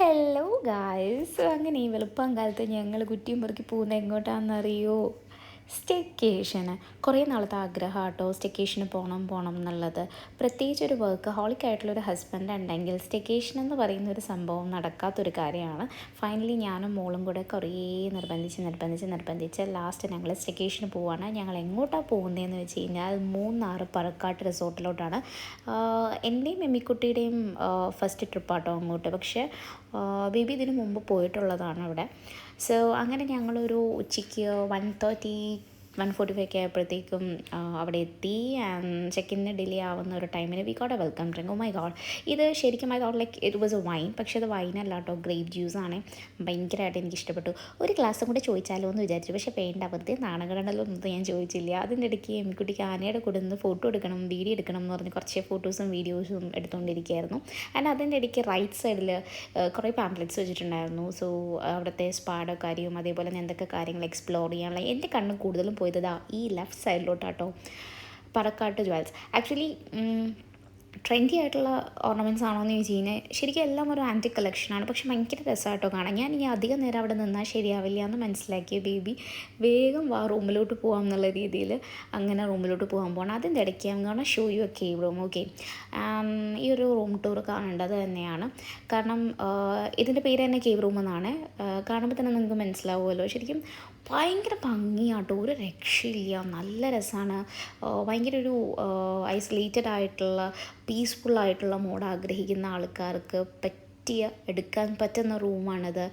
Hello guys അങ്ങനെ ഈ വെളുപ്പം കാലത്ത് ഞങ്ങൾ കുറ്റിയും പെറുക്കി പോകുന്നത് എങ്ങോട്ടാണെന്നറിയോ സ്റ്റെക്കേഷന്. കുറേ നാളത്തെ ആഗ്രഹം കേട്ടോ സ്റ്റെക്കേഷന് പോകണം പോകണം എന്നുള്ളത്. പ്രത്യേകിച്ച് ഒരു വർക്ക് ഹോളിക് ആയിട്ടുള്ളൊരു ഹസ്ബൻഡ് ഉണ്ടെങ്കിൽ സ്റ്റെക്കേഷൻ എന്ന് പറയുന്ന ഒരു സംഭവം നടക്കാത്തൊരു കാര്യമാണ്. ഫൈനലി ഞാനും മോളും കൂടെ കുറേ നിർബന്ധിച്ച് നിർബന്ധിച്ച് നിർബന്ധിച്ച് ലാസ്റ്റ് ഞങ്ങൾ സ്റ്റെക്കേഷന് പോവാണ്. ഞങ്ങൾ എങ്ങോട്ടാണ് പോകുന്നതെന്ന് വെച്ച് കഴിഞ്ഞാൽ മൂന്നാറ് പറക്കാട്ട് റിസോർട്ടിലോട്ടാണ്. എന്റെയും എമ്മിക്കുട്ടിയുടെയും ഫസ്റ്റ് ട്രിപ്പാട്ടോ അങ്ങോട്ട്. പക്ഷേ ബേബി ഇതിനു മുമ്പ് പോയിട്ടുള്ളതാണ് അവിടെ. സോ അങ്ങനെ ഞങ്ങളൊരു ഉച്ചയ്ക്ക് one thirty one forty five ഒക്കെ ആയപ്പോഴത്തേക്കും അവിടെ എത്തി ചെക്കിന് ഡിലേ ആവുന്ന ഒരു ടൈമിന് we got a welcome drink oh my God ഇത് ശരിക്കും I got like it was a wine പക്ഷേ അത് വൈനല്ല കേട്ടോ ഗ്രേപ്പ് ജ്യൂസ് ആണ്. ഭയങ്കരമായിട്ട് എനിക്ക് ഇഷ്ടപ്പെട്ടു ഒരു ഗ്ലാസ്സും കൂടെ ചോദിച്ചാലോ എന്ന് വിചാരിച്ചു. പക്ഷേ വേണ്ട വെറുതെ നാണകടലൊന്നും ഞാൻ ചോദിച്ചില്ല. അതിന്റെ ഇടയ്ക്ക് എമ്മിക്കുട്ടിക്ക് ആനയുടെ കൂടെ നിന്ന് ഫോട്ടോ എടുക്കണം വീഡിയോ എടുക്കണം എന്ന് പറഞ്ഞ് കുറച്ച് ഫോട്ടോസും വീഡിയോസും എടുത്തുകൊണ്ടിരിക്കുകയായിരുന്നു ആൻഡ് അതിന്റെ ഇടയ്ക്ക് റൈറ്റ് സൈഡിൽ കുറേ പാംപ്ലെറ്റ്സ് വെച്ചിട്ടുണ്ടായിരുന്നു. സോ അവിടുത്തെ സ്പാഡോ കാര്യവും അതേപോലെ എന്തൊക്കെ കാര്യങ്ങൾ എക്സ്പ്ലോർ ചെയ്യാനുള്ള എന്റെ കണ്ണ് കൂടുതലും പോയത് ദാ ഈ ലെഫ്റ്റ് സൈഡിലോട്ടാട്ടോ പറക്കാട്ട് ജ്വൽസ്. ആക്ച്വലി ട്രെൻഡി ആയിട്ടുള്ള ഓർണമെന്റ്സ് ആണോ എന്ന് ചോദിച്ചു കഴിഞ്ഞാൽ ശരിക്കും എല്ലാം ഒരു ആന്റി കളക്ഷനാണ് പക്ഷെ ഭയങ്കര രസമായിട്ടോ കാണാൻ. ഞാൻ ഇനി അധികം നേരം അവിടെ നിന്നാൽ ശരിയാവില്ല എന്ന് മനസ്സിലാക്കിയ ബേബി വേഗം വാ റൂമിലോട്ട് പോകാം എന്നുള്ള രീതിയിൽ അങ്ങനെ റൂമിലോട്ട് പോകാൻ പോകണം അതിന്റെ ഇടയ്ക്ക് ഞാൻ കാണാൻ ഷോ യു ഒക്കെ ഇവിടും ഓക്കെ ഈ ഒരു റൂം ടൂർ കാണേണ്ടത് തന്നെയാണ്. കാരണം ഇതിന്റെ പേര് തന്നെ കേവ് റൂം എന്നാണ്. കാണുമ്പോൾ തന്നെ നിങ്ങൾക്ക് മനസ്സിലാവുമല്ലോ. ശരിക്കും ഭയങ്കര ഭംഗിയാട്ടോ ഒരു രക്ഷയില്ല നല്ല രസമാണ് ഭയങ്കര ഒരു ഐസൊലേറ്റഡ് ആയിട്ടുള്ള പീസ്ഫുള്ളായിട്ടുള്ള മോഡ് ആഗ്രഹിക്കുന്ന ആൾക്കാർക്ക് പറ്റിയ എടുക്കാൻ പറ്റുന്ന റൂമാണിത്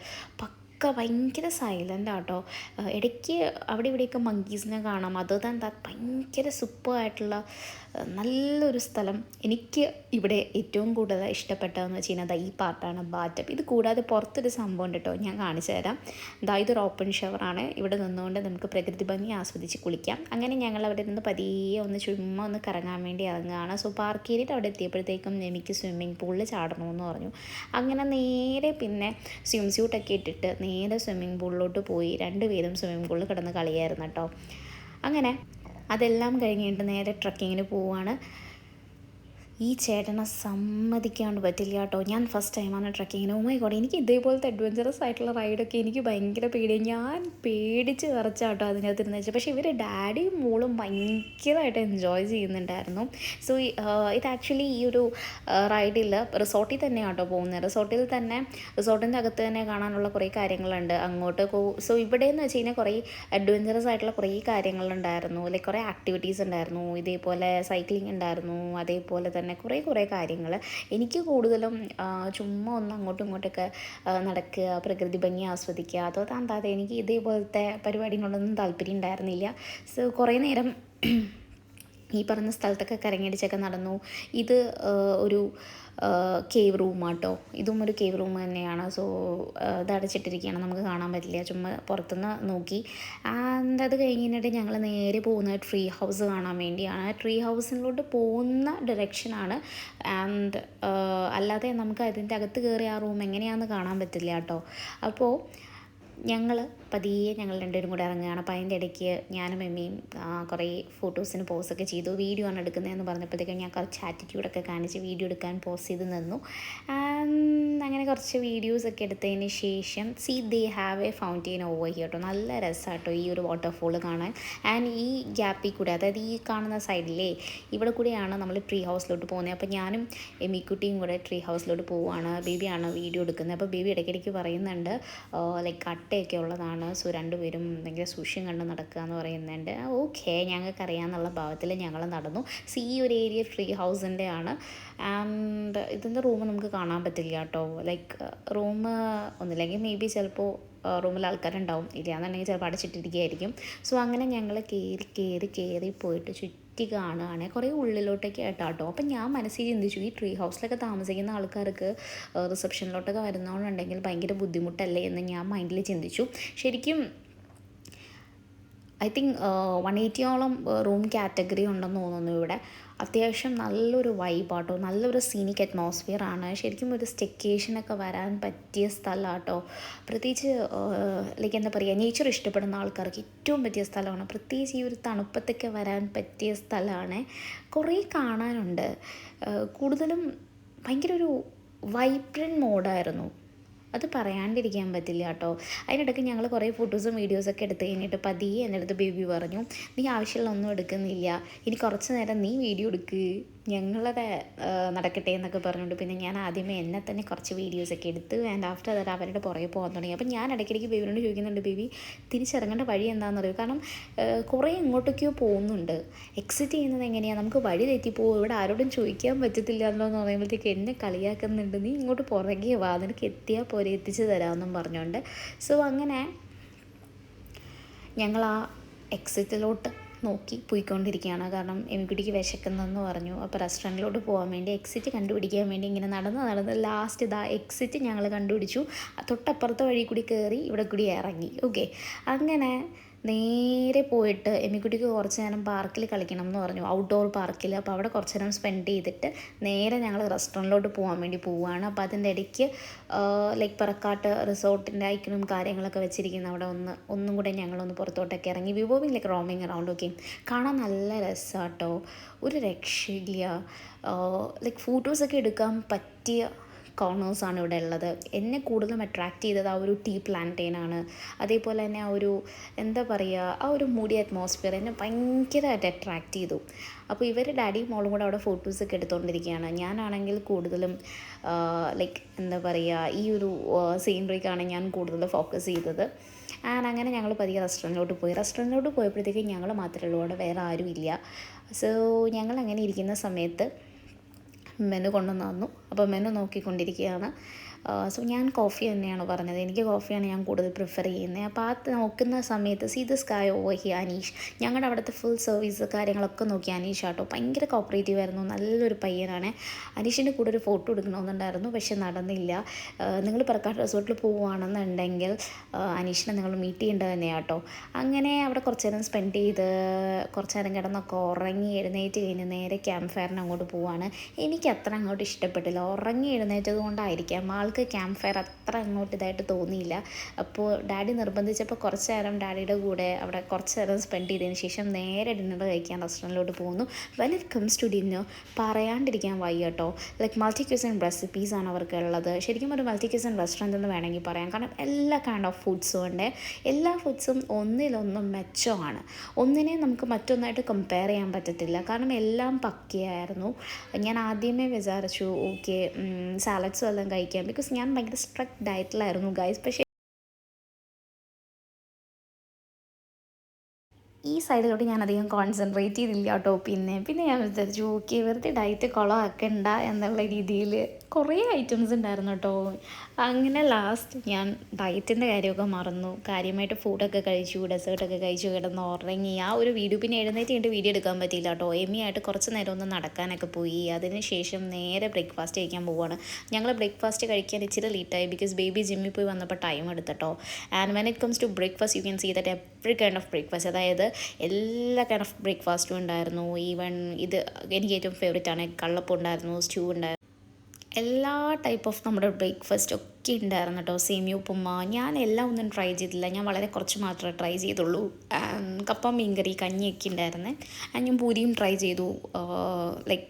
പക്ക ഭയങ്കര സൈലന്റ് ആട്ടോ. ഇടയ്ക്ക് അവിടെ ഇവിടെയൊക്കെ മങ്കീസിനെ കാണാം. അത് തന്നെ ഭയങ്കര സൂപ്പറായിട്ടുള്ള നല്ലൊരു സ്ഥലം എനിക്ക് ഇവിടെ ഏറ്റവും കൂടുതൽ ഇഷ്ടപ്പെട്ടതെന്ന് വെച്ച് കഴിഞ്ഞാൽ ഈ പാർട്ടാണ് ബാറ്റപ്പ് ഇത് കൂടാതെ പുറത്തൊരു സംഭവം ഉണ്ട് കേട്ടോ ഞാൻ കാണിച്ചു തരാം. ദാ ഇതൊരു ഓപ്പൺ ഷവറാണ് ഇവിടെ നിന്നുകൊണ്ട് നമുക്ക് പ്രകൃതി ഭംഗി ആസ്വദിച്ച് കുളിക്കാം. അങ്ങനെ ഞങ്ങൾ അവിടെ നിന്ന് പതിയെ ഒന്ന് ചുമ്മാ ഒന്ന് കറങ്ങാൻ വേണ്ടി ഇറങ്ങുകയാണ് സോ പാർക്ക് ചെയ്തിട്ട് അവിടെ എത്തിയപ്പോഴത്തേക്കും എനിക്ക് സ്വിമ്മിംഗ് പൂളിൽ ചാടണമെന്ന് പറഞ്ഞു. അങ്ങനെ നേരെ പിന്നെ സ്വിം സ്യൂട്ടൊക്കെ ഇട്ടിട്ട് നേരെ സ്വിമ്മിങ് പൂളിലോട്ട് പോയി രണ്ടുപേരും സ്വിമ്മിങ് പൂളിൽ കിടന്ന് കളിയായിരുന്നു കേട്ടോ. അങ്ങനെ അതെല്ലാം കഴിഞ്ഞിട്ട് നേരെ ട്രക്കിങ്ങിന് പോവാണ്. ഈ ചേട്ടനെ സമ്മതിക്കാണ്ട് പറ്റില്ല കേട്ടോ. ഞാൻ ഫസ്റ്റ് ടൈമാണ് ട്രക്കിങ്ങിന് ഓ മൈ ഗോഡ് എനിക്ക് ഇതേപോലത്തെ അഡ്വഞ്ചറസ് ആയിട്ടുള്ള റൈഡൊക്കെ എനിക്ക് ഭയങ്കര പേടിയാണ് ഞാൻ പേടിച്ച് വിറച്ചാട്ടോ അതിനകത്ത് ഇരുന്ന് വെച്ചാൽ പക്ഷേ ഇവർ ഡാഡിയും മോളും ഭയങ്കരമായിട്ട് എൻജോയ് ചെയ്യുന്നുണ്ടായിരുന്നു. സോ ഇത് ആക്ച്വലി ഈ ഒരു റൈഡിൽ റിസോർട്ടിൽ തന്നെയാണ് കേട്ടോ പോകുന്നത്. റിസോർട്ടിൽ തന്നെ റിസോർട്ടിന്റെ അകത്ത് തന്നെ കാണാനുള്ള കുറേ കാര്യങ്ങളുണ്ട് അങ്ങോട്ട്. സോ ഇവിടെ എന്ന് വെച്ച് കഴിഞ്ഞാൽ കുറേ അഡ്വഞ്ചറസ് ആയിട്ടുള്ള കുറേ കാര്യങ്ങളുണ്ടായിരുന്നു. ലൈക്ക് കുറേ ആക്ടിവിറ്റീസ് ഉണ്ടായിരുന്നു. ഇതേപോലെ സൈക്ലിംഗ് ഉണ്ടായിരുന്നു. അതേപോലെ തന്നെ കുറേ കുറേ കാര്യങ്ങൾ. എനിക്ക് കൂടുതലും ചുമ്മാ ഒന്ന് അങ്ങോട്ടും ഇങ്ങോട്ടൊക്കെ നടക്കുക പ്രകൃതി ഭംഗി ആസ്വദിക്കുക അതോ താന്താതെ എനിക്ക് ഇതേപോലത്തെ പരിപാടികളൊന്നും താല്പര്യം ഉണ്ടായിരുന്നില്ല. സോ കുറേ നേരം ഈ പറഞ്ഞ സ്ഥലത്തൊക്കെ കരങ്ങടിച്ചൊക്കെ നടന്നു. ഇത് ഒരു കേവ് റൂമാട്ടോ ഇതും ഒരു കേവ് റൂം തന്നെയാണ്. സോ ഇത് അടച്ചിട്ടിരിക്കുകയാണ് നമുക്ക് കാണാൻ പറ്റില്ല. ചുമ്മാ പുറത്തുനിന്ന് നോക്കി. ആൻഡ് അത് കഴിഞ്ഞിട്ട് ഞങ്ങൾ നേരെ പോകുന്ന ട്രീ ഹൗസ് കാണാൻ വേണ്ടിയാണ്. ട്രീ ഹൗസിലോട്ട് പോകുന്ന ഡയറക്ഷനാണ് ആൻഡ് അല്ലാതെ നമുക്ക് അതിന്റെ അകത്ത് കയറി ആ റൂം എങ്ങനെയാണെന്ന് കാണാൻ പറ്റില്ല കേട്ടോ. അപ്പോൾ ഞങ്ങൾ പതിയെ ഞങ്ങൾ രണ്ടുപേരും കൂടെ ഇറങ്ങുകയാണ്. അപ്പോൾ അതിന്റെ ഇടയ്ക്ക് ഞാനും എമ്മയും കുറേ ഫോട്ടോസിന് പോസൊക്കെ ചെയ്തു. വീഡിയോ ആണ് എടുക്കുന്നതെന്ന് പറഞ്ഞപ്പോഴത്തേക്കും ഞാൻ കുറച്ച് ആറ്റിറ്റ്യൂഡൊക്കെ കാണിച്ച് വീഡിയോ എടുക്കാൻ പോസ് ചെയ്ത് നിന്നു. അങ്ങനെ കുറച്ച് വീഡിയോസൊക്കെ എടുത്തതിന് ശേഷം see they have a fountain over here കേട്ടോ നല്ല രസമാട്ടോ ഈ ഒരു വാട്ടർഫോൾ കാണാൻ. ആൻഡ് ഈ ഗ്യാപ്പിൽ കൂടെ അതായത് ഈ കാണുന്ന സൈഡിലേ ഇവിടെ കൂടെയാണ് നമ്മൾ ട്രീ ഹൗസിലോട്ട് പോകുന്നത്. അപ്പോൾ ഞാനും എമ്മിക്കുട്ടിയും കൂടെ ട്രീ ഹൗസിലോട്ട് പോവുകയാണ്. ബേബിയാണ് വീഡിയോ എടുക്കുന്നത്. അപ്പോൾ ബേബി ഇടയ്ക്കിടയ്ക്ക് പറയുന്നുണ്ട് ലൈക്ക് കട്ടയൊക്കെ ഉള്ളതാണ് സോ രണ്ടുപേരും ഭയങ്കര സൂക്ഷ്യം കണ്ട് നടക്കുക എന്ന് പറയുന്നുണ്ട്. ഓക്കെ ഞങ്ങൾക്ക് അറിയാമെന്നുള്ള ഭാവത്തിൽ ഞങ്ങൾ നടന്നു. സി ഈ ഒരു ഏരിയ ഫ്രീ ഹൗസിന്റെ ആണ്. ആൻഡ് ഇതിന്റെ റൂം നമുക്ക് കാണാൻ പറ്റില്ല കേട്ടോ. ലൈക്ക് റൂം ഒന്നില്ലെങ്കിൽ മേ ബി ചിലപ്പോൾ റൂമിൽ ആൾക്കാരുണ്ടാവും. ഇല്ല എന്നുണ്ടെങ്കിൽ ചിലപ്പോൾ അടച്ചിട്ടിരിക്കുകയായിരിക്കും. സോ അങ്ങനെ ഞങ്ങൾ കയറി കയറി കയറി പോയിട്ട് ചുറ്റി കാണുകയാണ് കുറേ ഉള്ളിലോട്ടൊക്കെ ആയിട്ടാട്ടോ അപ്പം ഞാൻ മനസ്സിൽ ചിന്തിച്ചു ഈ ട്രീ ഹൗസിലൊക്കെ താമസിക്കുന്ന ആൾക്കാർക്ക് റിസപ്ഷനിലോട്ടൊക്കെ വരുന്നതുകൊണ്ടുണ്ടെങ്കിൽ ഭയങ്കര ബുദ്ധിമുട്ടല്ലേ എന്ന് ഞാൻ മൈൻഡിൽ ചിന്തിച്ചു. ശരിക്കും ഐ തിങ്ക് വൺ എയ്റ്റിയോളം റൂം കാറ്റഗറി ഉണ്ടെന്ന് തോന്നുന്നു ഇവിടെ. അത്യാവശ്യം നല്ലൊരു വൈബാട്ടോ നല്ലൊരു സീനിക് അറ്റ്മോസ്ഫിയർ ആണ്. ശരിക്കും ഒരു സ്റ്റെക്കേഷനൊക്കെ വരാൻ പറ്റിയ സ്ഥലമാട്ടോ പ്രത്യേകിച്ച് ലൈക്ക് എന്താ പറയുക നേച്ചർ ഇഷ്ടപ്പെടുന്ന ആൾക്കാർക്ക് ഏറ്റവും പറ്റിയ സ്ഥലമാണ്. പ്രത്യേകിച്ച് ഈ ഒരു തണുപ്പത്തൊക്കെ വരാൻ പറ്റിയ സ്ഥലമാണ്. കുറേ കാണാനുണ്ട്. കൂടുതലും ഭയങ്കര ഒരു വൈബ്രന്റ് മോഡായിരുന്നു അത് പറയാണ്ടിരിക്കാൻ പറ്റില്ല കേട്ടോ. അതിനിടയ്ക്ക് ഞങ്ങൾ കുറേ ഫോട്ടോസും വീഡിയോസൊക്കെ എടുത്ത് കഴിഞ്ഞിട്ട് പതിയെ എന്റെ ബേബി പറഞ്ഞു നീ ആവശ്യമുള്ള ഒന്നും എടുക്കുന്നില്ല. ഇനി കുറച്ച് നേരം നീ വീഡിയോ എടുക്ക്. ഞങ്ങളുടെ നടക്കട്ടെ എന്നൊക്കെ പറഞ്ഞുകൊണ്ട് പിന്നെ ഞാൻ ആദ്യമേ എന്നെ തന്നെ കുറച്ച് വീഡിയോസൊക്കെ എടുത്ത് ആൻഡ് ആഫ്റ്റർ ദാറ്റ് അവരുടെ പുറകെ പോകാൻ തുടങ്ങി. അപ്പം ഞാൻ ഇടയ്ക്കിടയ്ക്ക് ബേബിനോട് ചോദിക്കുന്നുണ്ട് ബേബി തിരിച്ചിറങ്ങേണ്ട വഴി എന്താണെന്ന് അറിയും കാരണം കുറേ ഇങ്ങോട്ടൊക്കെയോ പോകുന്നുണ്ട്. എക്സിറ്റ് ചെയ്യുന്നത് എങ്ങനെയാണ് നമുക്ക് വഴി തെറ്റിപ്പോവും ഇവിടെ ആരോടും ചോദിക്കാൻ പറ്റത്തില്ല എന്ന് പറയുമ്പോഴത്തേക്ക് എന്നെ കളിയാക്കുന്നുണ്ട്. നീ ഇങ്ങോട്ട് പുറകെ വാ. നിനക്ക് എത്തിയാൽ പോലെ എത്തിച്ചു തരാമെന്നും പറഞ്ഞുകൊണ്ട്. സോ അങ്ങനെ ഞങ്ങൾ ആ എക്സിറ്റിലോട്ട് നോക്കി പോയിക്കൊണ്ടിരിക്കുകയാണ്. കാരണം എമിക്കുട്ടിക്ക് വിശക്കുന്നതെന്ന് പറഞ്ഞു. അപ്പോൾ റെസ്റ്റോറന്റിലോട്ട് പോകാൻ വേണ്ടി എക്സിറ്റ് കണ്ടുപിടിക്കാൻ വേണ്ടി ഇങ്ങനെ നടന്ന് നടന്ന് ലാസ്റ്റ് ഇതാ എക്സിറ്റ് ഞങ്ങൾ കണ്ടുപിടിച്ചു. തൊട്ടപ്പുറത്തെ വഴി കൂടി കയറി ഇവിടെ കൂടി ഇറങ്ങി. ഓക്കെ അങ്ങനെ നേരെ പോയിട്ട് എമ്മിക്കുട്ടിക്ക് കുറച്ച് നേരം പാർക്കിൽ കളിക്കണം എന്ന് പറഞ്ഞു. ഔട്ട്ഡോർ പാർക്കിൽ അപ്പോൾ അവിടെ കുറച്ച് നേരം സ്പെൻഡ് ചെയ്തിട്ട് നേരെ ഞങ്ങൾ റെസ്റ്റോറന്റിലോട്ട് പോകാൻ വേണ്ടി പോവുകയാണ്. അപ്പോൾ അതിന്റെ ഇടയ്ക്ക് ലൈക്ക് പറക്കാട്ട് റിസോർട്ടിന്റെ ഐക്കണും കാര്യങ്ങളൊക്കെ വെച്ചിരിക്കുന്ന അവിടെ ഒന്ന് ഒന്നും കൂടെ ഞങ്ങളൊന്ന് പുറത്തോട്ടൊക്കെ ഇറങ്ങി. വിവോവിങ് ലൈക്ക് റോമിങ് അറൗണ്ട് ഒക്കെ. കാണാൻ നല്ല രസമാട്ടോ ഒരു രക്ഷയില്ല. ലൈക്ക് ഫോട്ടോസൊക്കെ എടുക്കാൻ പറ്റിയ കോർണേഴ്സാണ് ഇവിടെ ഉള്ളത്. എന്നെ കൂടുതലും അട്രാക്റ്റ് ചെയ്തത് ആ ഒരു ടീ പ്ലാന്റൈനാണ് അതേപോലെ തന്നെ ആ ഒരു എന്താ പറയുക ആ ഒരു മൂടി അറ്റ്മോസ്ഫിയർ എന്നെ ഭയങ്കരമായിട്ട് അട്രാക്റ്റ് ചെയ്തു. അപ്പോൾ ഇവർ ഡാഡിയും മോളും കൂടെ അവിടെ ഫോട്ടോസൊക്കെ എടുത്തുകൊണ്ടിരിക്കുകയാണ് ഞാനാണെങ്കിൽ കൂടുതലും ലൈക്ക് എന്താ പറയുക ഈ ഒരു സീനറിക്കാണ് ഞാൻ കൂടുതൽ ഫോക്കസ് ചെയ്തത്. ആൻഡ് അങ്ങനെ ഞങ്ങൾ പതിയെ റെസ്റ്റോറന്റിലോട്ട് പോയി. റെസ്റ്റോറന്റിലോട്ട് പോയപ്പോഴത്തേക്കും ഞങ്ങൾ മാത്രമേ ഉള്ളൂ. അവിടെ വേറെ ആരും ഇല്ല സോ ഞങ്ങൾ അങ്ങനെ ഇരിക്കുന്ന സമയത്ത് മെനു കൊണ്ടുവന്ന് തന്നു. അപ്പോൾ മെനു നോക്കിക്കൊണ്ടിരിക്കുകയാണ്. സോ ഞാൻ കോഫി തന്നെയാണ് പറഞ്ഞത്. എനിക്ക് കോഫിയാണ് ഞാൻ കൂടുതൽ പ്രിഫർ ചെയ്യുന്നത്. അപ്പോൾ ആ നോക്കുന്ന സമയത്ത് see the sky over he Aneesh ഞങ്ങളുടെ അവിടുത്തെ ഫുൾ സർവീസ് കാര്യങ്ങളൊക്കെ നോക്കി. അനീഷ് ആട്ടോ ഭയങ്കര കോപ്പറേറ്റീവ് ആയിരുന്നു. നല്ലൊരു പയ്യനാണ്. അനീഷിന്റെ കൂടെ ഒരു ഫോട്ടോ എടുക്കണമെന്നുണ്ടായിരുന്നു പക്ഷെ നടന്നില്ല. നിങ്ങൾ പറക്കാട്ട് റിസോർട്ടിൽ പോവുകയാണെന്നുണ്ടെങ്കിൽ അനീഷിനെ നിങ്ങൾ മീറ്റ് ചെയ്യേണ്ടത് തന്നെയാണ് കേട്ടോ അങ്ങനെ അവിടെ കുറച്ച് നേരം സ്പെൻഡ് ചെയ്ത് കുറച്ച് നേരം കിടന്നൊക്കെ ഉറങ്ങി എഴുന്നേറ്റ് കഴിഞ്ഞ് നേരെ ക്യാമ്പ് ഫയറിന് അങ്ങോട്ട് പോവാണ്. എനിക്ക് അത്ര അങ്ങോട്ട് ഇഷ്ടപ്പെട്ടില്ല. ഉറങ്ങി എഴുന്നേറ്റത് കൊണ്ടായിരിക്കാം. ആൾക്ക് ക്യാമ്പ് ഫയർ അത്ര അങ്ങോട്ട് ഇതായിട്ട് തോന്നിയില്ല. അപ്പോൾ ഡാഡി നിർബന്ധിച്ചപ്പോൾ കുറച്ച് നേരം ഡാഡിയുടെ കൂടെ അവിടെ കുറച്ച് നേരം സ്പെൻഡ് ചെയ്തതിന് ശേഷം നേരെ ഡിന്നർ കഴിക്കാൻ റെസ്റ്റോറന്റിലോട്ട് പോകുന്നു well it comes to dinner പറയാണ്ടിരിക്കാൻ വയ്യ കേട്ടോ ലൈക്ക് മൾട്ടി ക്യൂസൻ റെസിപ്പീസാണ് അവർക്ക് ഉള്ളത്. ശരിക്കും ഒരു മൾട്ടി ക്യൂസൻ റെസ്റ്റോറന്റ് എന്ന് വേണമെങ്കിൽ പറയാം. കാരണം എല്ലാ കൈൻഡ് ഓഫ് ഫുഡ്സും ഉണ്ട്. എല്ലാ ഫുഡ്സും ഒന്നിലൊന്നും മെച്ചമാണ് ഒന്നിനെ നമുക്ക് മറ്റൊന്നായിട്ട് കമ്പയർ ചെയ്യാൻ പറ്റത്തില്ല. കാരണം എല്ലാം പക്കയായിരുന്നു. ഞാൻ ആദ്യമേ വിചാരിച്ചു ഓക്കെ സാലഡ്സും എല്ലാം കഴിക്കാം ബിക്കോസ് ഞാൻ ഭയങ്കര സ്ട്രിക്റ്റ് ഡയറ്റിലായിരുന്നു ഗൈസ് പക്ഷേ ഈ സൈഡിലോട്ട് ഞാൻ അധികം കോൺസെൻട്രേറ്റ് ചെയ്തില്ല കേട്ടോ പിന്നെ പിന്നെ ഞാൻ വിചാരിച്ചു ഓക്കെ വെറുതെ ഡയറ്റ് കുളമാക്കണ്ട എന്നുള്ള രീതിയിൽ കുറേ ഐറ്റംസ് ഉണ്ടായിരുന്നു കേട്ടോ അങ്ങനെ ലാസ്റ്റ് ഞാൻ ഡയറ്റിന്റെ കാര്യമൊക്കെ മറന്നു. കാര്യമായിട്ട് ഫുഡൊക്കെ കഴിച്ചു ഡെസേർട്ടൊക്കെ കഴിച്ചു കിടന്ന് ഉറങ്ങി. ആ ഒരു വീഡിയോ പിന്നെ എഴുന്നേറ്റ് കഴിഞ്ഞിട്ട് വീഡിയോ എടുക്കാൻ പറ്റിയില്ല കേട്ടോ ആയിട്ട് കുറച്ച് നേരം ഒന്ന് നടക്കാനൊക്കെ പോയി. അതിന് ശേഷം നേരെ ബ്രേക്ക്ഫാസ്റ്റ് കഴിക്കാൻ പോവുകയാണ് ഞങ്ങൾ ബ്രേക്ക്ഫാസ്റ്റ് കഴിക്കാൻ ഇച്ചിരി ലേറ്റായി ബിക്കോസ് ബേബി ജിമ്മിൽ പോയി വന്നപ്പോൾ time എടുത്തട്ടോ and when it comes to breakfast you can see that every kind of breakfast അതായത് എല്ലാ കൈൻഡ് ഓഫ് ബ്രേക്ക്ഫാസ്റ്റും ഉണ്ടായിരുന്നു. ഈവൻ ഇത് എനിക്ക് ഏറ്റവും ഫേവറേറ്റ് ആണ്. കള്ളപ്പുണ്ടായിരുന്നു സ്റ്റൂ ഉണ്ടായിരുന്നു. എല്ലാ ടൈപ്പ് ഓഫ് നമ്മുടെ ബ്രേക്ക്ഫാസ്റ്റ് ഒക്കെ ഉണ്ടായിരുന്നു കേട്ടോ സേമിയ ഉപ്പുമ്മ ഞാൻ എല്ലാം ഒന്നും ട്രൈ ചെയ്തില്ല. ഞാൻ വളരെ കുറച്ച് മാത്രമേ ട്രൈ ചെയ്തുള്ളൂ. കപ്പ മീൻകറി കഞ്ഞിയൊക്കെ ഉണ്ടായിരുന്നേ ഞാൻ പൂരിയും ട്രൈ ചെയ്തു. ലൈക്ക്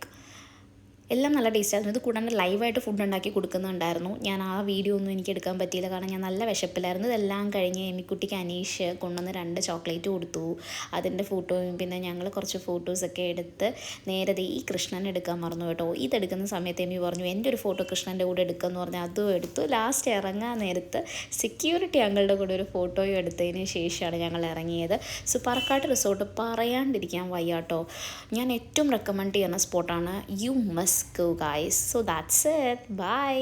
എല്ലാം നല്ല ടേസ്റ്റ് ആയിരുന്നു. ഇത് കൂടാണ്ട് ലൈവായിട്ട് ഫുഡ് ഉണ്ടാക്കി കൊടുക്കുന്നുണ്ടായിരുന്നു. ഞാൻ ആ വീഡിയോ ഒന്നും എനിക്ക് എടുക്കാൻ പറ്റിയില്ല. കാരണം ഞാൻ നല്ല വിശപ്പിലായിരുന്നു. ഇതെല്ലാം കഴിഞ്ഞ് എമിക്കുട്ടിക്ക് അനീഷ് കൊണ്ടുവന്ന് രണ്ട് ചോക്ലേറ്റ് കൊടുത്തു. അതിന്റെ ഫോട്ടോയും പിന്നെ ഞങ്ങൾ കുറച്ച് ഫോട്ടോസൊക്കെ എടുത്ത് നേരെ ഈ കൃഷ്ണൻ എടുക്കാൻ മറന്നു കേട്ടോ. ഇതെടുക്കുന്ന സമയത്ത് എമി പറഞ്ഞു എന്റെ ഒരു ഫോട്ടോ കൃഷ്ണന്റെ കൂടെ എടുക്കുമെന്ന് പറഞ്ഞാൽ അതും എടുത്തു. ലാസ്റ്റ് ഇറങ്ങാൻ നേരത്ത് സെക്യൂരിറ്റി അങ്ങളുടെ കൂടെ ഒരു ഫോട്ടോയും എടുത്തതിന് ശേഷമാണ് ഞങ്ങൾ ഇറങ്ങിയത്. സോ പറക്കാട്ട് റിസോർട്ട് പറയാണ്ടിരിക്കാൻ വയ്യാട്ടോ ഞാൻ ഏറ്റവും റെക്കമെൻഡ് ചെയ്യുന്ന സ്പോട്ടാണ് യു മസ് go guys. So that's it. Bye